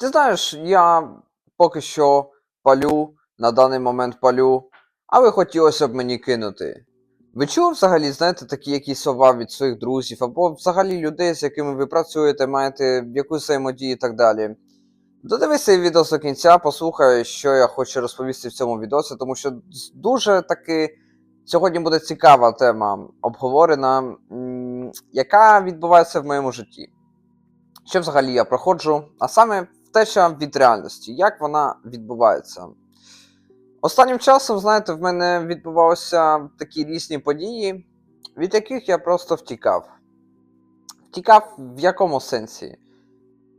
Ти знаєш, я поки що палю, на даний момент палю, але хотілося б мені кинути. Ви чули взагалі, знаєте, такі якісь слова від своїх друзів, або взагалі людей, з якими ви працюєте, маєте якусь взаємодію і так далі. Додивись цей відео до кінця, послухай, що я хочу розповісти в цьому відео, тому що дуже таки сьогодні буде цікава тема обговорена, яка відбувається в моєму житті. Що взагалі я проходжу, а саме втеча від реальності, як вона відбувається. Останнім часом, знаєте, в мене відбувалися такі різні події, від яких я просто втікав. Втікав в якому сенсі?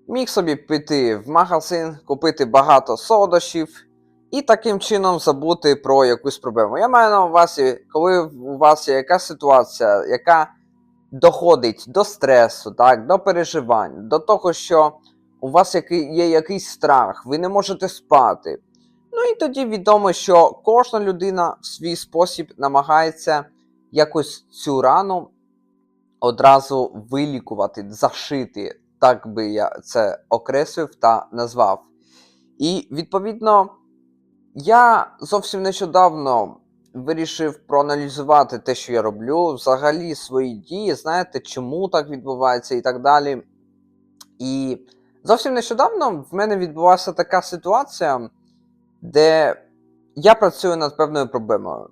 Міг собі піти в магазин, купити багато солодощів і таким чином забути про якусь проблему. Я маю на увазі, коли у вас є якась ситуація, яка доходить до стресу, так, до переживань, до того, що у вас є якийсь страх, ви не можете спати. Ну і тоді відомо, що кожна людина в свій спосіб намагається якось цю рану одразу вилікувати, зашити, так би я це окреслив та назвав. І відповідно, я зовсім нещодавно вирішив проаналізувати те, що я роблю, взагалі свої дії, знаєте, чому так відбувається і так далі. І зовсім нещодавно в мене відбулася така ситуація, де я працюю над певною проблемою.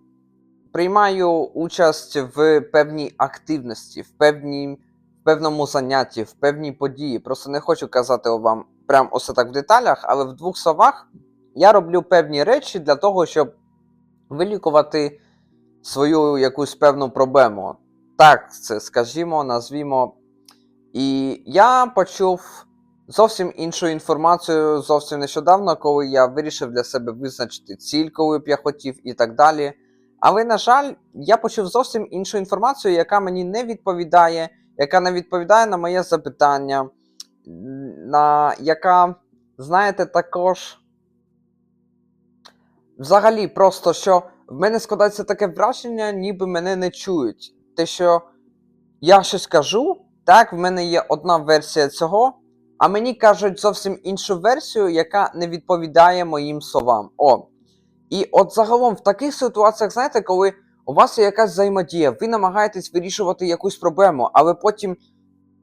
Приймаю участь в певній активності, в, певній, в певному занятті, в певній події. Просто не хочу казати вам прям усе так в деталях, але в двох словах я роблю певні речі для того, щоб вилікувати свою якусь певну проблему. Так, це скажімо, назвімо. І я почув зовсім іншу інформацію зовсім нещодавно, коли я вирішив для себе визначити ціль, коли б я хотів, і так далі. Але, на жаль, я почув зовсім іншу інформацію, яка мені не відповідає, яка не відповідає на моє запитання, на яка, знаєте, також. Взагалі, просто що в мене складається таке враження, ніби мене не чують. Те, що я щось кажу, так, в мене є одна версія цього, а мені кажуть зовсім іншу версію, яка не відповідає моїм словам. О. І от загалом в таких ситуаціях, знаєте, коли у вас є якась взаємодія, ви намагаєтесь вирішувати якусь проблему, але потім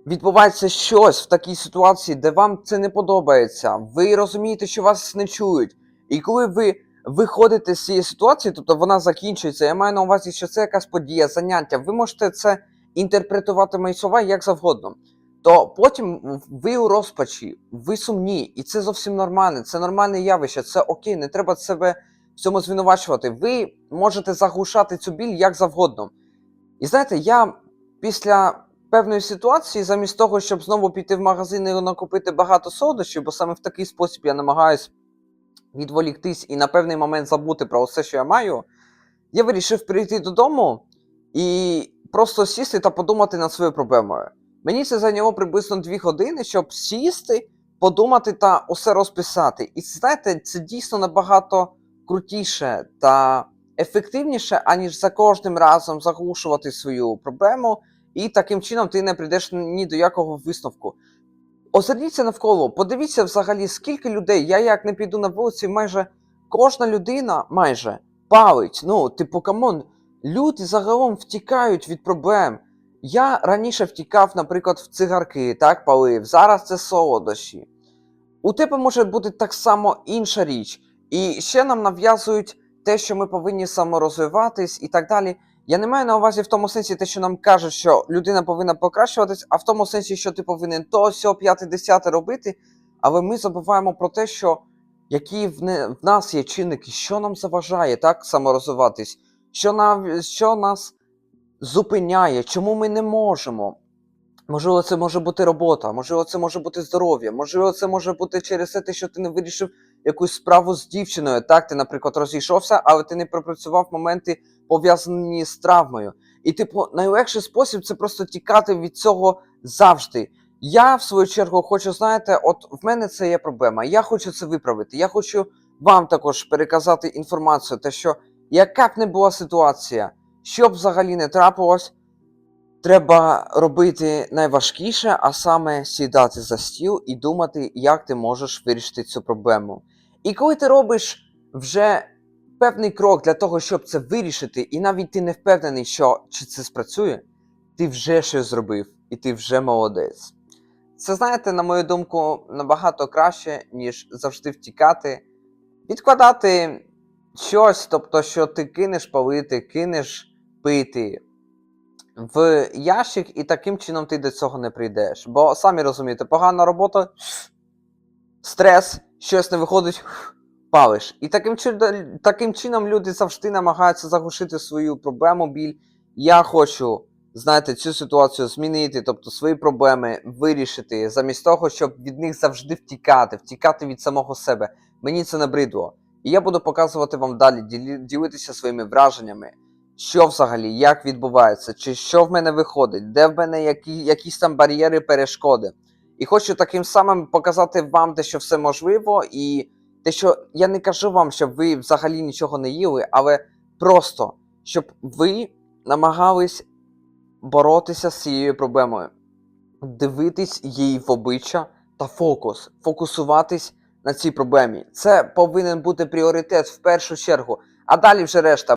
відбувається щось в такій ситуації, де вам це не подобається. Ви розумієте, що вас не чують. І коли ви виходите з цієї ситуації, тобто вона закінчується, я маю на увазі, що це якась подія, заняття, ви можете це інтерпретувати мої слова як завгодно. То потім ви у розпачі, ви сумні, і це зовсім нормально, це нормальне явище, це окей, не треба себе в цьому звинувачувати. Ви можете заглушати цю біль як завгодно. І знаєте, я після певної ситуації, замість того, щоб знову піти в магазин і накупити багато солодощів, бо саме в такий спосіб я намагаюсь відволіктись і на певний момент забути про все, що я маю, я вирішив прийти додому і просто сісти та подумати над своєю проблемою. Мені це зайняло приблизно 2 години, щоб сісти, подумати та усе розписати. І знаєте, це дійсно набагато крутіше та ефективніше, аніж за кожним разом заглушувати свою проблему, і таким чином ти не прийдеш ні до якого висновку. Озирніться навколо, подивіться взагалі, скільки людей. Я як не піду на вулиці, майже кожна людина майже палить. Ну, типу, камон, люди загалом втікають від проблем. Я раніше втікав, наприклад, в цигарки, так палив. Зараз це солодощі. У тебе може бути так само інша річ. І ще нам нав'язують те, що ми повинні саморозвиватись і так далі. Я не маю на увазі в тому сенсі те, що нам кажуть, що людина повинна покращуватись, а в тому сенсі, що ти повинен то, сьо, п'яте, десяте робити. Але ми забуваємо про те, що які в, не, в нас є чинники, що нам заважає так саморозвиватись, що, нам, що нас зупиняє, чому ми не можемо. Можливо, це може бути робота, можливо, це може бути здоров'я, можливо, це може бути через те, що ти не вирішив якусь справу з дівчиною. Так, ти, наприклад, розійшовся, але ти не пропрацював моменти, пов'язані з травмою. І, типу, найлегший спосіб це просто тікати від цього завжди. Я, в свою чергу, хочу, знаєте, от в мене це є проблема. Я хочу це виправити. Я хочу вам також переказати інформацію, те, що яка б не була ситуація, що б взагалі не трапилось, треба робити найважкіше, а саме сідати за стіл і думати, як ти можеш вирішити цю проблему. І коли ти робиш вже певний крок для того, щоб це вирішити, і навіть ти не впевнений, що чи це спрацює, ти вже щось зробив, і ти вже молодець. Це, знаєте, на мою думку, набагато краще, ніж завжди втікати, відкладати щось, тобто, що ти кинеш палити, кинеш пити в ящик, і таким чином ти до цього не прийдеш. Бо самі розумієте, погана робота, стрес, щось не виходить, палиш. І таким, чи- таким чином люди завжди намагаються заглушити свою проблему, біль. Я хочу, знаєте, цю ситуацію змінити, тобто свої проблеми вирішити, замість того, щоб від них завжди втікати, втікати від самого себе. Мені це набридло. І я буду показувати вам далі, ділитися своїми враженнями, що взагалі, як відбувається, чи що в мене виходить, де в мене які, якісь там бар'єри, перешкоди. І хочу таким самим показати вам, те, що все можливо, і те, що я не кажу вам, щоб ви взагалі нічого не їли, але просто щоб ви намагались боротися з цією проблемою, дивитись їй в обличчя та фокус, фокусуватись на цій проблемі. Це повинен бути пріоритет в першу чергу, а далі вже решта.